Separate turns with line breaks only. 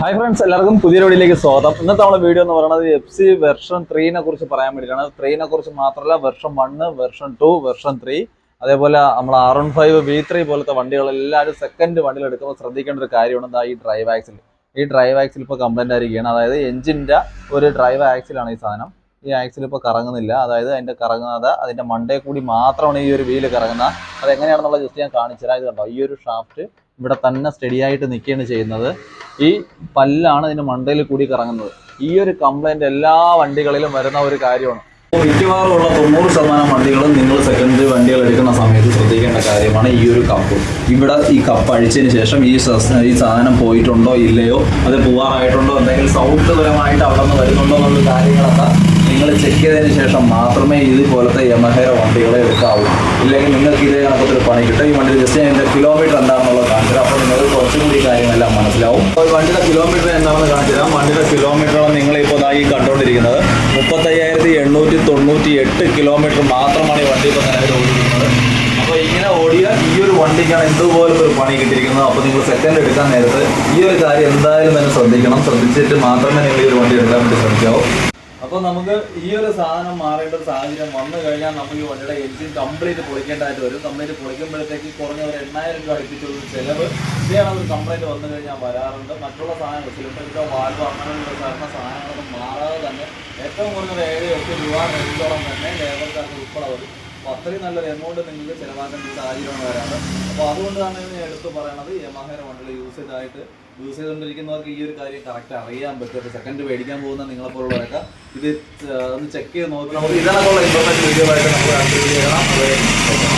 Hi friends എല്ലാവർക്കും പുതിയ വീഡിയോയിലേക്ക് സ്വാഗതം. ഇന്നത്തെ നമ്മുടെ വീഡിയോ എന്ന് പറയുന്നത് എഫ് സി വെർഷൻ ത്രീനെ കുറിച്ച് പറയാൻ വേണ്ടിയിട്ടാണ്. ത്രീനെ കുറിച്ച് മാത്രമല്ല version one version two version three അതേപോലെ നമ്മൾ R one five V three പോലത്തെ വണ്ടികളെല്ലാവരും സെക്കൻഡ് വണ്ടികൾ എടുക്കുമ്പോൾ ശ്രദ്ധിക്കേണ്ട ഒരു കാര്യമാണ് ഈ ഡ്രൈവ് ആക്സിൽ ഈ ഡ്രൈവ് ആക്സിൽ ഇപ്പോൾ കംപ്ലൈന്റ് ആയിരിക്കുകയാണ്. അതായത് എഞ്ചിന്റെ ഒരു ഡ്രൈവ് ആക്സിലാണ് ഈ സാധനം. ഈ ആക്സിൽ ഇപ്പോൾ കറങ്ങുന്നില്ല. അതായത് അതിന്റെ കറങ്ങാതെ അതിന്റെ മണ്ടേ കൂടി മാത്രമാണ് ഈ ഒരു വീൽ കറങ്ങുന്നത്. അതെങ്ങനെയാണെന്നുള്ള ജസ്റ്റ് ഞാൻ കാണിച്ചുതരാം. ഇത് കണ്ടോ? ഈ ഒരു ഷാഫ്റ്റ് ഇവിടെ തന്നെ സ്റ്റഡി ആയിട്ട് നിൽക്കുകയാണ് ചെയ്യുന്നത്. ഈ പല്ലാണ് ഇതിന്റെ മണ്ടയിൽ കൂടി കറങ്ങുന്നത്. ഈ ഒരു കംപ്ലൈന്റ് എല്ലാ വണ്ടികളിലും വരുന്ന ഒരു കാര്യമാണ്. മിക്കവാറും ഉള്ള തൊണ്ണൂറ് ശതമാനം വണ്ടികളും നിങ്ങൾ സെക്കൻഡറി വണ്ടികൾ എടുക്കുന്ന സമയത്ത് ശ്രദ്ധിക്കേണ്ട കാര്യമാണ് ഈ ഒരു കപ്പ് ഇവിടെ ഈ കപ്പ് അഴിച്ചതിന് ശേഷം ഈ ഈ സാധനം പോയിട്ടുണ്ടോ ഇല്ലയോ അത് പോവാറായിട്ടുണ്ടോ എന്തെങ്കിലും സൗണ്ട് അവിടെ നിന്ന് വരുന്നുണ്ടോ എന്നുള്ള കാര്യങ്ങളൊക്കെ നിങ്ങൾ ചെക്ക് ചെയ്തതിന് ശേഷം മാത്രമേ ഇതുപോലത്തെ യമഹേര വണ്ടികളെ എടുക്കാവൂ. ഇല്ലെങ്കിൽ നിങ്ങൾക്ക് ഇതേ കണക്കത്തിൽ പണി കിട്ടും. ഈ വണ്ടി ജസ്റ്റ് കിലോമീറ്റർ എന്താണെന്നുള്ളത് കാണിച്ചു അപ്പോൾ നിങ്ങൾക്ക് കുറച്ചും കാര്യങ്ങളെല്ലാം മനസ്സിലാവും. വണ്ടിയുടെ കിലോമീറ്റർ എന്താണെന്ന് കാണിച്ചുതരാം വണ്ടിയുടെ നിങ്ങൾ നിങ്ങളിപ്പോൾ ഈ കണ്ടുകൊണ്ടിരിക്കുന്നത്. മുപ്പത്തയ്യായിരത്തി എണ്ണൂറ്റി തൊണ്ണൂറ്റി എട്ട് കിലോമീറ്റർ മാത്രമാണ് ഈ വണ്ടി ഇപ്പോൾ നിലവിൽ ഓടിക്കുന്നത് അപ്പോൾ ഇങ്ങനെ ഓടിയ ഈ ഒരു വണ്ടിക്കാണ് ഇതുപോലത്തെ ഒരു പണി കിട്ടിയിരിക്കുന്നത്. അപ്പോൾ നിങ്ങൾ സെക്കൻഡ് എടുക്കാൻ നേരത്ത് ഈ ഒരു കാര്യം എന്തായാലും തന്നെ ശ്രദ്ധിക്കണം. ശ്രദ്ധിച്ചിട്ട് മാത്രമേ നിങ്ങൾ ഈ ഒരു വണ്ടി എടുക്കാൻ വേണ്ടി ശ്രമിക്കാവൂ. അപ്പോൾ നമുക്ക് ഈ ഒരു സാധനം മാറേണ്ട സാഹചര്യം വന്നു കഴിഞ്ഞാൽ നമുക്ക് ഈ വണ്ടിയുടെ എഞ്ചിൻ കംപ്ലീറ്റ് പൊളിക്കേണ്ടതായിട്ട് വരും. കംപ്ലീറ്റ് പൊളിക്കുമ്പോഴത്തേക്ക് കുറഞ്ഞ ഒരു എണ്ണായിരം രൂപ അടുപ്പിച്ചുള്ള ചിലവ് ഇതാണ് ഒരു കംപ്ലൈന്റ് വന്നു കഴിഞ്ഞാൽ വരാറുണ്ട്. മറ്റുള്ള സാധനങ്ങൾ സിലിണ്ടറിന്റെ വാൽവ് അങ്ങനെയുള്ള സാധനങ്ങളൊക്കെ മാറാതെ തന്നെ. ഏറ്റവും കുറഞ്ഞ ഒരു ഏഴ് എട്ട് രൂപ റേഞ്ചോളം തന്നെ ലേബർ ചാർജ് ഉൾപ്പെടെ വരും അപ്പോൾ അത്രയും നല്ലൊരു എമൗണ്ട് നിങ്ങൾക്ക് ചിലവാക്കേണ്ട സാഹചര്യമാണ് വരാറ് അപ്പോൾ അതുകൊണ്ടാണ് ഞാൻ എടുത്ത് പറയണത് യമഹേര വണ്ടികൾ യൂസ് ചെയ്തായിട്ട് യൂസ് ചെയ്തുകൊണ്ടിരിക്കുന്നവർക്ക് ഈ ഒരു കാര്യം കറക്റ്റ് അറിയാൻ പറ്റും. സെക്കൻഡ് മേടിക്കാൻ പോകുന്ന നിങ്ങളെപ്പോലുള്ളവരൊക്കെ ഇത് ഒന്ന് ചെക്ക് ചെയ്ത് നോക്കി നമുക്ക് ഇതിനകത്തുള്ള ഇൻഫർമേഷൻ വീഡിയോ ആയിട്ട് നമ്മൾ ചെയ്യണം.